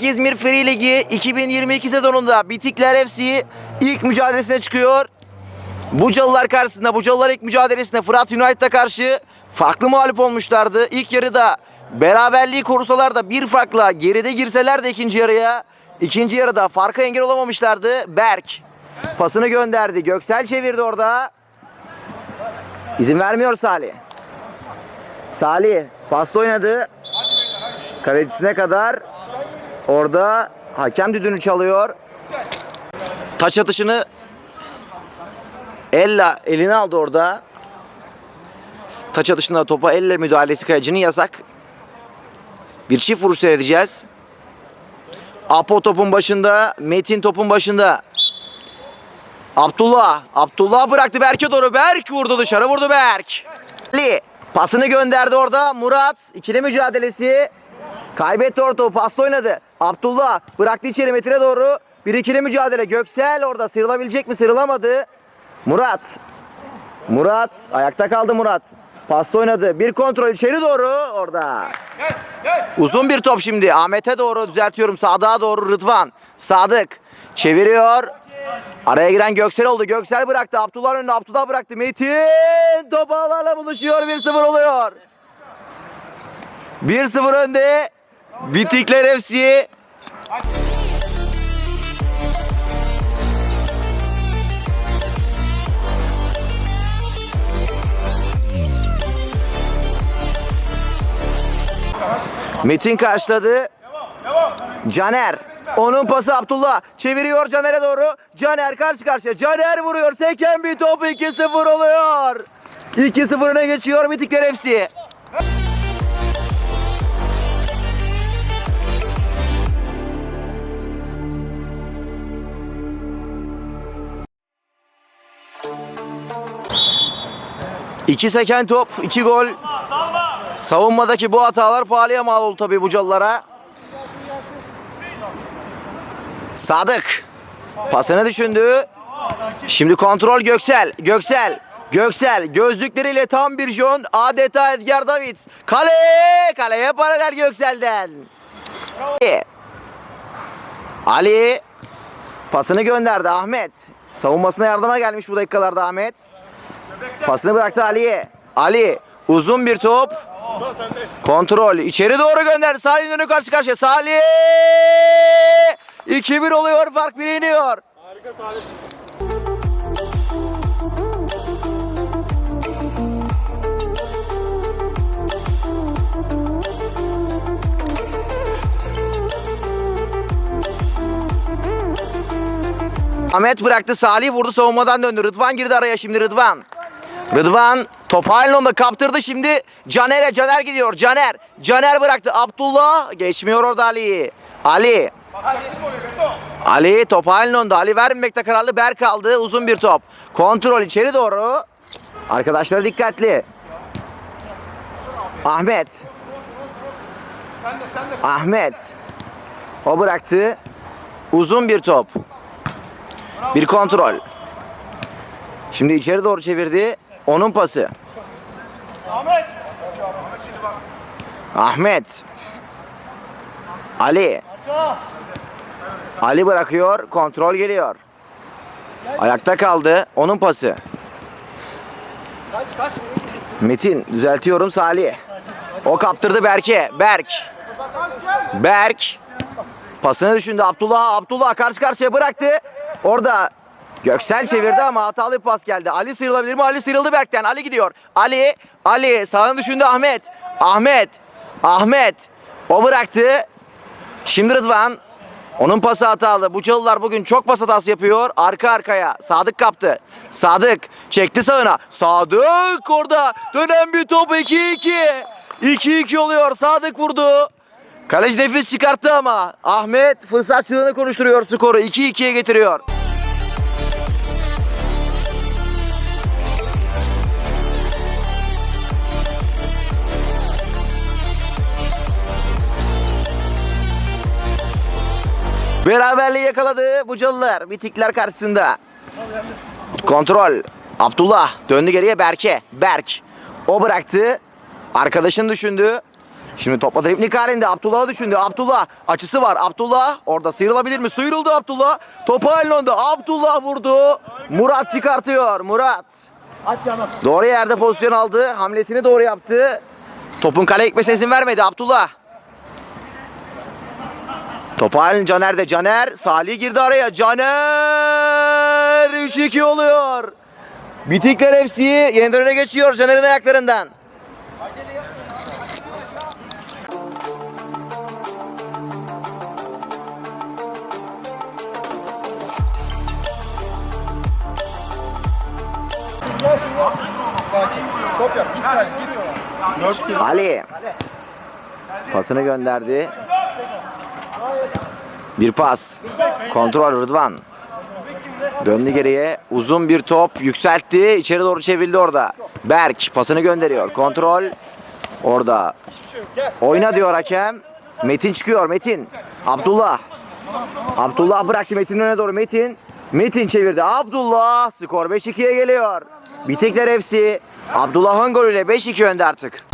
Büyük İzmir Free Ligi 2022 sezonunda Bitikler FC ilk mücadelesine çıkıyor. Bucalılar karşısında, Bucalılar ilk mücadelesinde Fırat United'a karşı farklı mağlup olmuşlardı. İlk yarıda beraberliği korusalar da bir farkla geride girseler de ikinci yarıya ikinci yarıda farka engel olamamışlardı. Berk pasını gönderdi. Göksel çevirdi orada. İzin vermiyor Salih. Salih pasta oynadı. Kalecisine kadar orada hakem düdüğünü çalıyor. Taç atışını elle eline aldı orada. Taç atışında topa elle müdahalesi kayacının yasak. Bir çift vuruş seyredeceğiz. Apo topun başında, Metin topun başında. Abdullah, Abdullah bıraktı Berk'e doğru. Berk vurdu dışarı, vurdu Berk. Ali pasını gönderdi orada. Murat ikili mücadelesi. Kaybetti orta topu, pasta oynadı. Abdullah bıraktı içeri Metin'e doğru. Bir ikili mücadele. Göksel orada sıyrılabilecek mi? Sıyrılamadı. Murat. Murat ayakta kaldı Murat. Pasta oynadı. Bir kontrol içeri doğru orada. Uzun bir top şimdi. Ahmet'e doğru düzeltiyorum. Sadık'a doğru Rıdvan. Sadık çeviriyor. Araya giren Göksel oldu. Göksel bıraktı. Abdullah önüne. Abdullah bıraktı. Metin top ağlarla buluşuyor. 1-0 oluyor. 1-0 önde. Bitikler FC. Metin karşıladı. Caner. Onun pası Abdullah. Çeviriyor Caner'e doğru. Caner karşı karşıya. Caner vuruyor. Seken bir top 2-0 oluyor. 2-0 öne geçiyor Bitikler FC. İki seken top, iki gol. Savunmadaki bu hatalar pahalıya mal oldu tabii Bucalılara. Sadık. Pasını düşündü. Şimdi kontrol Göksel. Göksel. Göksel gözlükleriyle tam bir John adeta Edgar Davids. Kale! Kaleye paralel Göksel'den. Ali pasını gönderdi Ahmet. Savunmasına yardıma gelmiş bu dakikalarda Ahmet. Pasını bıraktı Ali'ye. Ali uzun bir top. Kontrol içeri doğru gönderdi. Salih'in önü karşı karşıya. Salih! 2-1 oluyor. Fark 1'e iniyor. Ahmet bıraktı. Salih vurdu. Savunmadan döndü. Rıdvan girdi araya şimdi Rıdvan. Rıdvan top onda kaptırdı şimdi. Caner'e Caner gidiyor. Caner. Caner bıraktı. Abdullah geçmiyor orada Ali. Ali. Ali top onda. Ali vermemekte kararlı. Berk aldı. Uzun bir top. Kontrol içeri doğru. Arkadaşlar dikkatli. Ahmet. Ahmet. O bıraktı. Uzun bir top. Bir kontrol. Şimdi içeri doğru çevirdi. Onun pası. Ahmet. Ahmet. Ali. Ali bırakıyor. Kontrol geliyor. Ayakta kaldı. Onun pası. Metin düzeltiyorum Salih. O kaptırdı Berk'e. Berk. Berk. Pasını düşündü Abdullah. Abdullah karşı karşıya bıraktı. Orada Göksel çevirdi ama hatalı bir pas geldi. Ali sıyrılabilir mi? Ali sıyrıldı Berk'ten. Ali gidiyor. Ali. Ali sağını düşündü Ahmet. Ahmet. Ahmet. O bıraktı. Şimdi Rıdvan. Onun pası hatalı. Bu çalılar bugün çok pas hatası yapıyor. Arka arkaya. Sadık kaptı. Sadık çekti sağına. Sadık orada. Dönen bir top 2-2. 2-2 oluyor. Sadık vurdu. Kaleci nefis çıkarttı ama Ahmet fırsatçılığını konuşturuyor skoru 2-2'ye getiriyor. Beraberliği yakaladı Bucalılar Bitikler karşısında. Kontrol. Abdullah döndü geriye Berk'e. Berk. O bıraktı. Arkadaşını düşündü. Şimdi topla driplik halinde Abdullah'ı düşündü. Abdullah açısı var. Abdullah orada sıyrılabilir mi? Sıyrıldı Abdullah. Topu elinde. Abdullah vurdu. Murat çıkartıyor. Murat. Doğru yerde pozisyon aldı. Hamlesini doğru yaptı. Topun kale gitmesine izin vermedi Abdullah. Topu halin Caner'de. Caner. Salih girdi araya. Caner. 3-2 oluyor. Bitikler FC yeniden öne geçiyor Caner'in ayaklarından. Ali. Pasını gönderdi. Bir pas. Kontrol Rıdvan. Döndü geriye. Uzun bir top yükseltti. İçeri doğru çevrildi orada. Berk pasını gönderiyor. Kontrol. Orada. Oyna diyor hakem. Metin çıkıyor. Metin. Abdullah. Abdullah bıraktı Metin'in önüne doğru. Metin. Metin çevirdi. Abdullah. Skor 5-2'ye geliyor. Bitekler FC. Abdullah'ın golüyle 5-2 önde artık.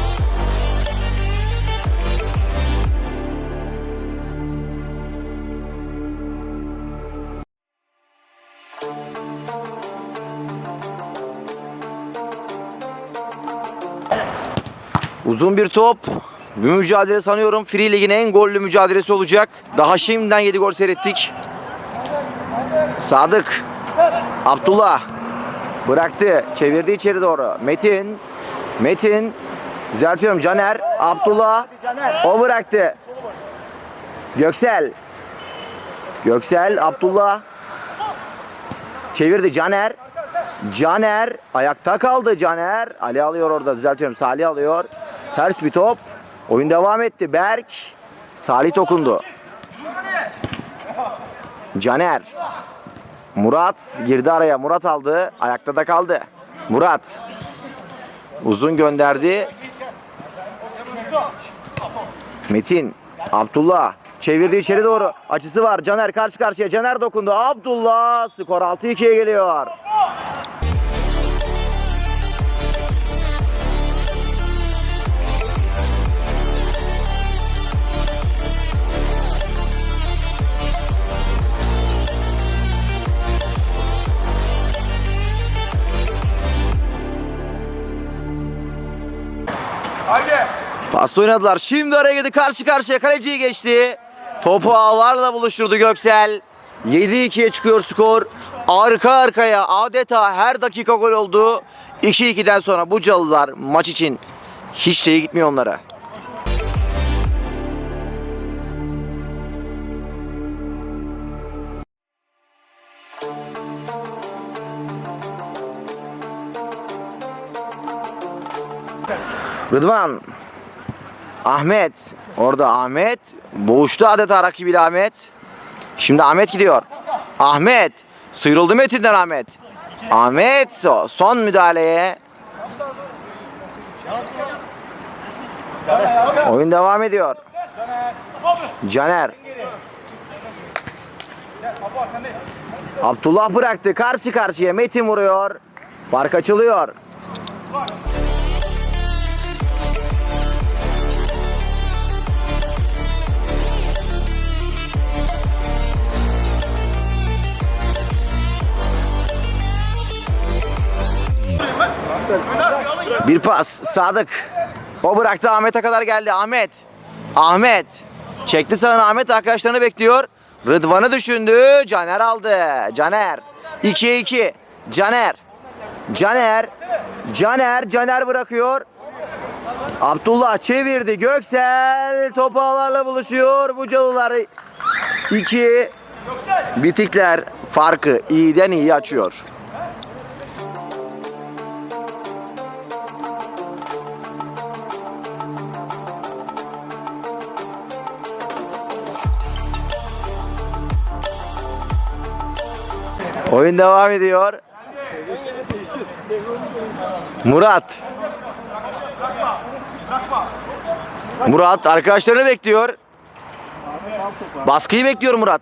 Uzun bir top. Bir mücadele sanıyorum Free Lig'in en gollü mücadelesi olacak. Daha şimdiden 7 gol seyrettik. Sadık. Abdullah. Bıraktı. Çevirdi içeri doğru. Metin. Metin. Düzeltiyorum. Caner. Abdullah. O bıraktı. Göksel. Göksel. Abdullah. Çevirdi Caner. Caner ayakta kaldı Caner. Ali alıyor orada düzeltiyorum. Salih alıyor. Ters bir top. Oyun devam etti. Berk. Salih dokundu. Caner. Murat girdi araya. Murat aldı. Ayakta da kaldı. Murat. Uzun gönderdi. Metin. Abdullah. Çevirdi içeri doğru. Açısı var. Caner karşı karşıya. Caner dokundu. Abdullah. Skor 6-2'ye geliyor. Pasta oynadılar. Şimdi araya girdi. Karşı karşıya kaleciyi geçti. Topu ağlarla buluşturdu Göksel. 7-2'ye çıkıyor skor. Arka arkaya adeta her dakika gol oldu. 2-2'den sonra bu Calılar maç için hiç de iyi gitmiyor onlara. Rıdvan. Ahmet. Orada Ahmet. Boğuştu adeta rakibiyle Ahmet. Şimdi Ahmet gidiyor. Ahmet. Sıyrıldı Metin'den Ahmet. Ahmet so- son müdahaleye. Oyun devam ediyor. Caner. Abdullah bıraktı. Karşı karşıya Metin vuruyor. Fark açılıyor. Bir pas Sadık. O bıraktı Ahmet'e kadar geldi. Ahmet. Ahmet. Çekti sağına Ahmet arkadaşlarını bekliyor. Rıdvan'ı düşündü. Caner aldı. Caner. 2'ye 2. Caner. Caner. Caner. Caner bırakıyor. Abdullah çevirdi. Göksel topu ağlarla buluşuyor. Bu calılar 2 bitikler farkı iyiden iyi açıyor. Oyun devam ediyor. Murat. Murat arkadaşlarını bekliyor. Baskıyı bekliyor Murat.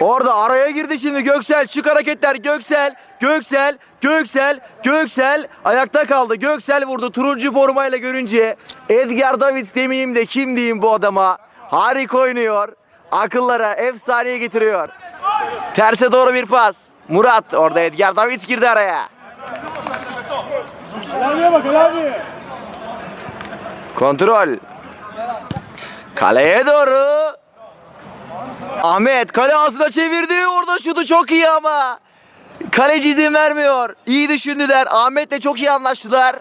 Orada araya girdi şimdi Göksel. Çık hareketler Göksel. Göksel. Göksel. Göksel. Ayakta kaldı. Göksel vurdu. Turuncu formayla görünce. Edgar Davids demeyeyim de kim diyeyim bu adama. Harika oynuyor. Akıllara efsaneye getiriyor. Terse doğru bir pas. Murat orada Edgar Davids girdi araya. Kontrol. Kaleye doğru. Ahmet kale ağzına çevirdi. Orada şutu çok iyi ama. Kaleci izin vermiyor. İyi düşündüler. Ahmet'le çok iyi anlaştılar.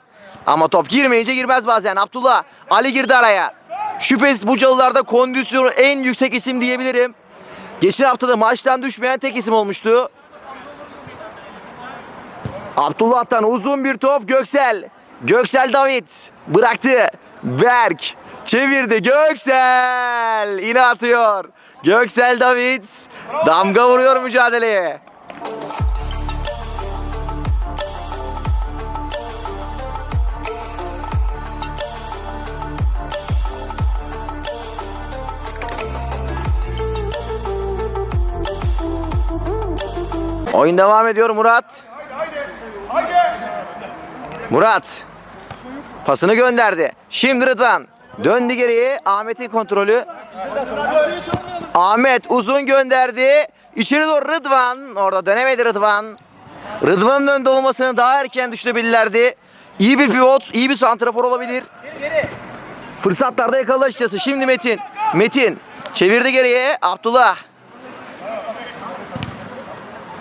Ama top girmeyince girmez bazen. Abdullah. Ali girdi araya. Şüphesiz bu çalılarda kondisyonu en yüksek isim diyebilirim. Geçen hafta da maçtan düşmeyen tek isim olmuştu. Abdullah'tan uzun bir top Göksel. Göksel David bıraktı. Berk çevirdi Göksel. Yine atıyor. Göksel David damga vuruyor mücadeleye. Oyun devam ediyor Murat. Haydi haydi. Haydi. Murat pasını gönderdi. Şimdi Rıdvan döndü geriye Ahmet'in kontrolü. Ahmet uzun gönderdi. İçeri doğru Rıdvan. Orada dönemedi Rıdvan. Rıdvan'ın önde olmasını daha erken düşünebilirlerdi. İyi bir pivot, iyi bir santrafor olabilir. Fırsatlarda yakaladı. Şimdi Metin. Metin çevirdi geriye. Abdullah.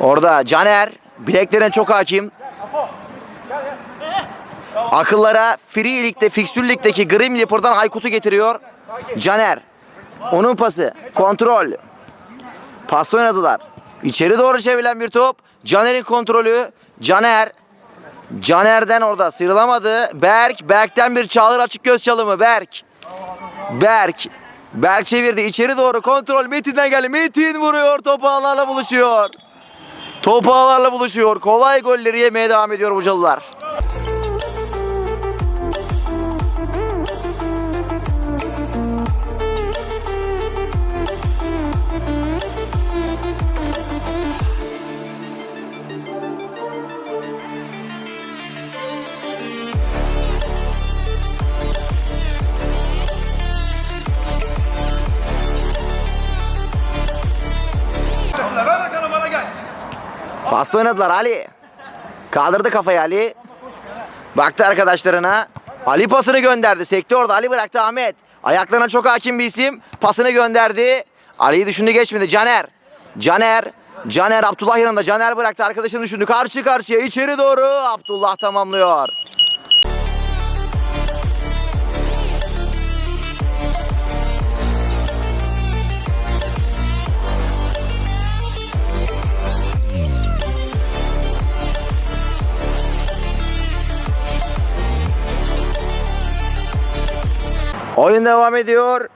Orada Caner bileklerine çok hakim. Akıllara Free Lig'de, Fixture Lig'deki Grim Leaper'dan Aykut'u getiriyor. Caner. Onun pası. Kontrol. Pasta oynadılar. İçeri doğru çevrilen bir top. Caner'in kontrolü. Caner. Caner'den orada sıyrılamadı. Berk. Berk'ten bir çağır açık göz çalımı. Berk. Berk. Berk çevirdi. içeri doğru kontrol. Metin'den geldi. Metin vuruyor. Topu ağlarla buluşuyor. Topu ağlarla buluşuyor. Kolay golleri yemeye devam ediyor Bucalılar. Pasta oynadılar Ali. Kaldırdı kafayı Ali. Baktı arkadaşlarına. Ali pasını gönderdi. Sekti orada. Ali bıraktı Ahmet. Ayaklarına çok hakim bir isim. Pasını gönderdi. Ali'yi düşündü geçmedi. Caner. Caner. Caner Abdullah yanında. Caner bıraktı. Arkadaşını düşündü. Karşı karşıya içeri doğru. Abdullah tamamlıyor. Oyun devam ediyor.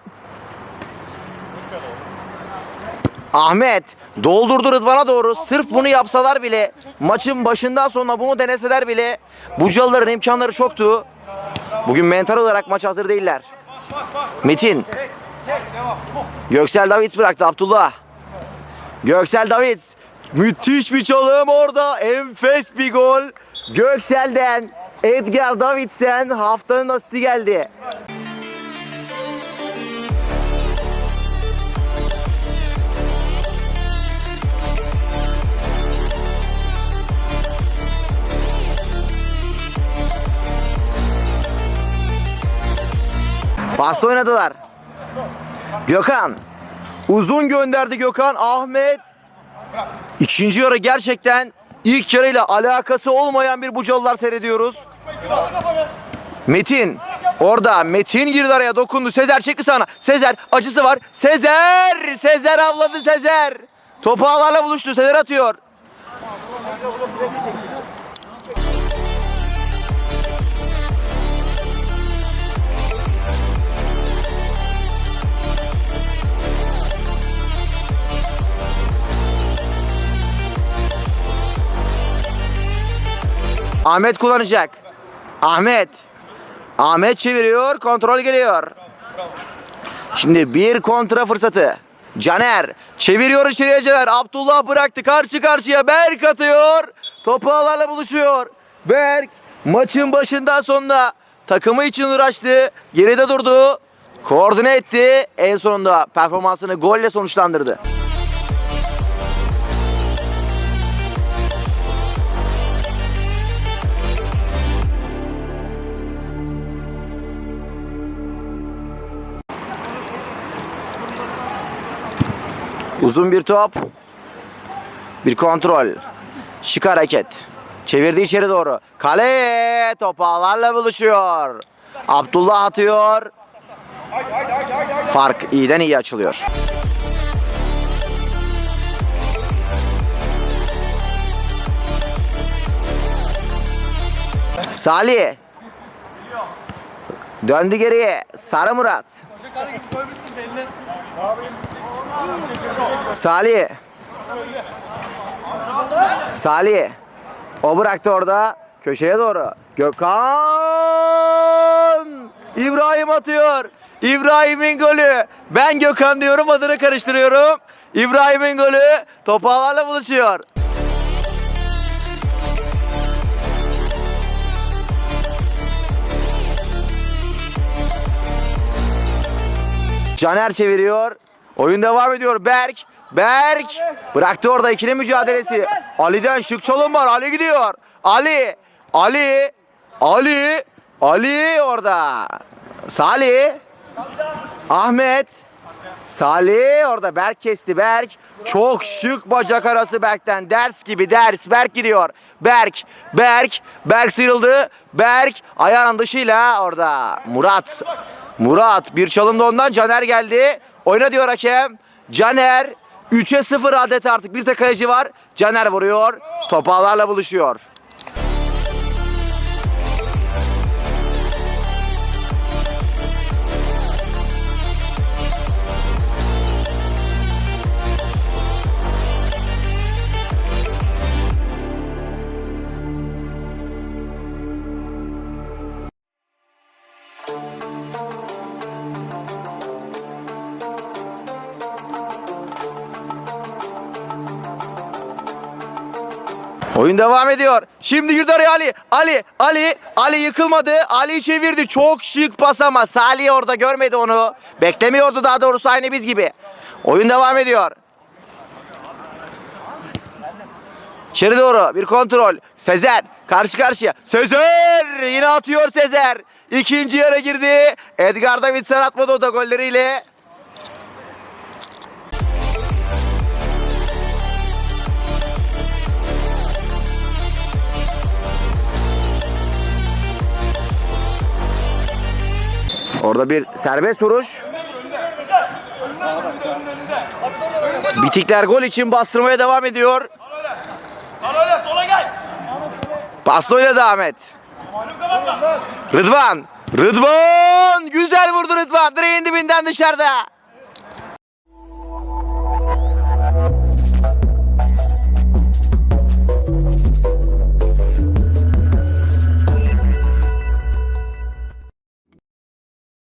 Ahmet doldurdu Rıdvan'a doğru. Sırf bunu yapsalar bile maçın başından sonra bunu deneseler bile Bucalıların imkanları çoktu. Bugün mental olarak maç hazır değiller. Metin. Göksel Davids bıraktı Abdullah. Göksel Davids. Müthiş bir çalım orada. Enfes bir gol. Göksel'den Edgar Davids'ten haftanın asisti geldi. Pasta oynadılar. Gökhan. Uzun gönderdi Gökhan. Ahmet. İkinci yarı gerçekten ilk yarıyla alakası olmayan bir Bucalılar seyrediyoruz. Metin. Orada Metin girdi araya dokundu. Sezer çekti sana. Sezer acısı var. Sezer. Sezer avladı Sezer. Topu ağlarla buluştu. Sezer atıyor. Ahmet kullanacak. Ahmet. Ahmet çeviriyor. Kontrol geliyor. Şimdi bir kontra fırsatı. Caner çeviriyor içeriye Caner. Abdullah bıraktı karşı karşıya. Berk atıyor. Topu ağlarla buluşuyor. Berk maçın başından sonuna takımı için uğraştı. Geride durdu. Koordine etti. En sonunda performansını golle sonuçlandırdı. Uzun bir top. Bir kontrol. Şık hareket. Çevirdi içeri doğru. Kale top ağlarla buluşuyor. Abdullah atıyor. Fark iyiden iyi açılıyor. Salih. Döndü geriye. Sarı Murat. Salih. Salih. O bıraktı orada. Köşeye doğru. Gökhan. İbrahim atıyor. İbrahim'in golü. Ben Gökhan diyorum adını karıştırıyorum. İbrahim'in golü topu ağlarla buluşuyor. Caner çeviriyor. Oyun devam ediyor. Berk. Berk. Bıraktı orada ikili mücadelesi. Ali'den şık çalım var. Ali gidiyor. Ali. Ali. Ali. Ali orada. Salih. Ahmet. Salih orada Berk kesti Berk. Çok şık bacak arası Berk'ten. Ders gibi ders. Berk gidiyor. Berk. Berk. Berk sıyrıldı. Berk ayağının dışıyla orada. Murat. Murat bir çalım da ondan Caner geldi. Oyna diyor hakem. Caner 3'e 0 adet artık bir tek kaleci var. Caner vuruyor. Top ağlarla buluşuyor. Oyun devam ediyor. Şimdi girdi araya Ali. Ali, Ali, Ali yıkılmadı. Ali çevirdi. Çok şık pas ama Salih orada görmedi onu. Beklemiyordu daha doğrusu aynı biz gibi. Oyun devam ediyor. İçeri doğru bir kontrol. Sezer karşı karşıya. Sezer yine atıyor Sezer. İkinci yere girdi. Edgar Davidson atmadı o da golleriyle. Orada bir serbest vuruş. Bitikler gol için bastırmaya devam ediyor. Pasta oynadı Ahmet. Rıdvan. Rıdvan. Güzel vurdu Rıdvan. Direğin dibinden dışarıda.